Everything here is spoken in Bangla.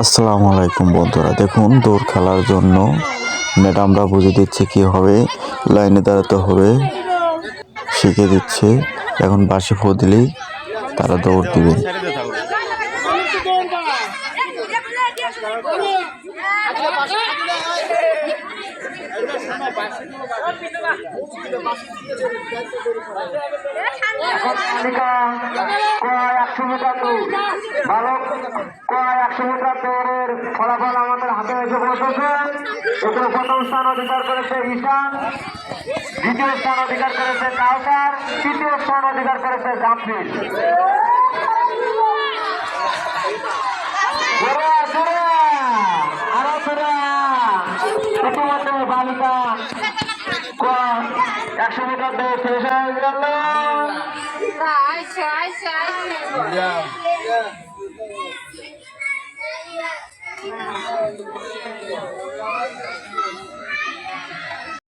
আসসালামু আলাইকুম বন্ধুরা, দেখুন দৌড় খেলার জন্য ম্যাডামরা বুঝে দিচ্ছে কীভাবে লাইনে দাঁড়াতে হবে শিখে দিচ্ছে, এখন বাসি ফো দিলেই তারা দৌড় দিবে। একশো মিটার দৌড় ভালো কয় একশো মিটার দৌড়ের ফলাফল আমাদের হাতে এসে বসেছে। এখানে প্রথম স্থান অধিকার করেছে ঈশান দ্বিতীয় স্থান অধিকার করেছে কাউসার, তৃতীয় স্থান অধিকার করেছে জাম্পিল বালিকা একশো মিটার দৌড় শেষ হয়ে গেল আচ্ছা আচ্ছা আচ্ছা।